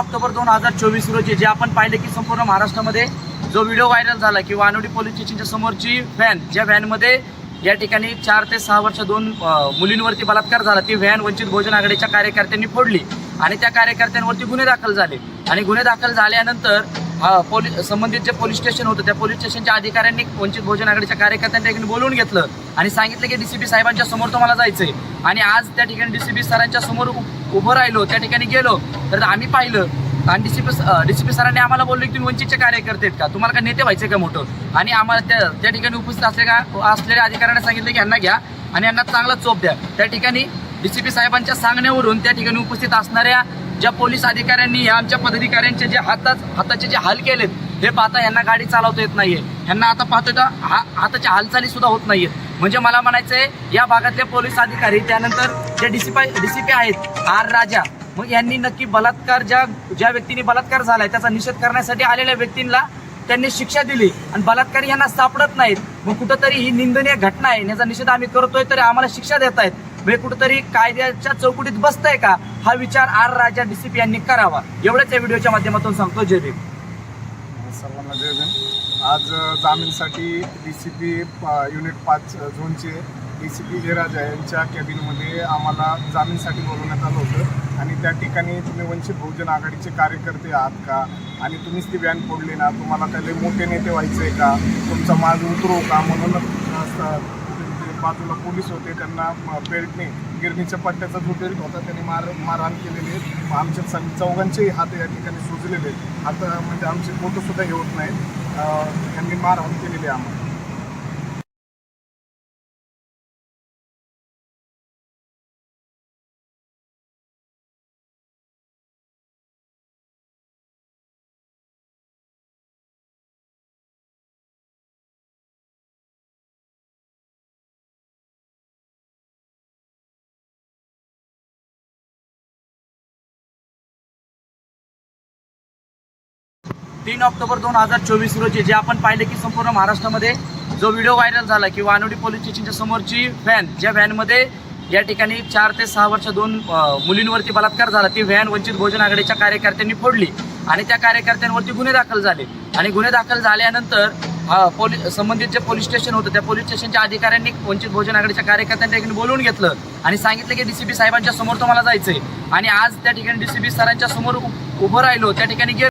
October दोन हजार चोवीस रोजी जे आपण पाहिले की संपूर्ण महाराष्ट्रामध्ये जो व्हिडिओ व्हायरल झाला की वानोडी पोलीस स्टेशनच्या समोरची व्हॅन ज्या व्हॅनमध्ये या ठिकाणी चार ते सहा वर्ष दोन मुलींवरती बलात्कार झाला. ती व्हॅन वंचित भोजन आघाडीच्या कार्यकर्त्यांनी फोडली आणि त्या कार्यकर्त्यांवरती गुन्हे दाखल झाले. आणि गुन्हे दाखल झाल्यानंतर पोलीस संबंधित जे पोलीस स्टेशन होतं त्या पोलीस स्टेशनच्या अधिकाऱ्यांनी वंचित भोजन आघाडीच्या कार्यकर्त्यांच्या बोलवून घेतलं आणि सांगितलं की डीसीपी साहेबांच्या समोर तुम्हाला जायचंय. आणि आज त्या ठिकाणी डीसीपी सरांच्या समोर उभं राहिलो त्या ठिकाणी गेलो तर आम्ही पाहिलं. आणि डीसीपी डीसीपी सरांनी आम्हाला बोलले की तुम्ही वंचितचे कार्यकर्ते आहेत का? तुम्हाला का नेते व्हायचे का मोठं? आणि आम्हाला त्या त्या ठिकाणी उपस्थित असलेल्या असलेल्या अधिकाऱ्यांना सांगितलं की यांना घ्या आणि यांना चांगला चोप द्या. त्या ठिकाणी डीसीपी साहेबांच्या सांगण्यावरून त्या ठिकाणी उपस्थित असणाऱ्या ज्या पोलीस अधिकाऱ्यांनी या आमच्या पदाधिकाऱ्यांचे जे हातात हाताचे जे हाल केलेत हे पाहता यांना गाडी चालवता येत नाहीये. ह्यांना आता पाहतोय तर हा हाताच्या हालचाली सुद्धा होत नाहीये म्हणजे मला म्हणायचंय या भागातले पोलीस अधिकारी त्यानंतर जे डीसीपी डीसीपी आहेत आर राजा मग यांनी नक्की बलात्कार ज्या ज्या व्यक्तीने बलात्कार झालाय त्याचा निषेध करण्यासाठी आलेल्या व्यक्तींना त्यांनी शिक्षा दिली. आणि बलात्कारी यांना सापडत नाहीत. मग कुठंतरी ही निंदनीय घटना आहे याचा निषेध आम्ही करतोय तरी आम्हाला शिक्षा देत आहेत. म्हणजे कुठंतरी कायद्याच्या चौकटीत बसतंय का हा विचार आर राजा डीसीपी यांनी करावा. एवढंच या व्हिडिओच्या माध्यमातून सांगतो. जय भीम. सर्वांना जय भीम. आज जामीनसाठी डी सी पी युनिट पाच झोनचे डी सी पी जयराजा यांच्या कॅबिनमध्ये आम्हाला जामीनसाठी बोलवण्यात आलं होतं. आणि त्या ठिकाणी तुम्ही वंचित बहुजन आघाडीचे कार्यकर्ते आहात का? आणि तुम्हीच ती व्हॅन फोडली ना? तुम्हाला काही मोठे नेते व्हायचे आहे का? तुमचा माज उतरू का? म्हणून बाजूला पोलीस होते त्यांना म, बेल्टने गिरणीच्या पट्ट्याचा जो बेल्ट होता त्यांनी मार मारहाण केलेली आहे. आमच्या सं चौघांचेही हात या ठिकाणी सुजलेले आहेत. आता म्हणजे आमचे फोटोसुद्धा हे होत नाहीत. त्यांनी मारहाण केलेली आहे आम्हाला. तीन ऑक्टोबर दोन हजार चोवीस रोजी जे आपण पाहिले की संपूर्ण महाराष्ट्रामध्ये जो व्हिडिओ व्हायरल झाला की वानोडी पोलीस स्टेशनच्या समोरची व्हॅन ज्या व्हॅनमध्ये या ठिकाणी चार ते सहा वर्ष दोन मुलींवरती बलात्कार झाला ती व्हॅन वंचित भोजन आघाडीच्या कार्यकर्त्यांनी फोडली आणि त्या कार्यकर्त्यांवरती गुन्हे दाखल झाले. आणि गुन्हे दाखल झाल्यानंतर पोलीस संबंधित जे पोलीस स्टेशन होतं त्या पोलीस स्टेशनच्या अधिकाऱ्यांनी वंचित भोजन आघाडीच्या कार्यकर्त्यांच्या बोलून बोलवून घेतलं आणि सांगितलं की डीसीपी साहेबांच्या समोर तुम्हाला जायचंय. आणि आज त्या ठिकाणी डीसीपी सरांच्या समोर उभं राहिलो त्या ठिकाणी गेलो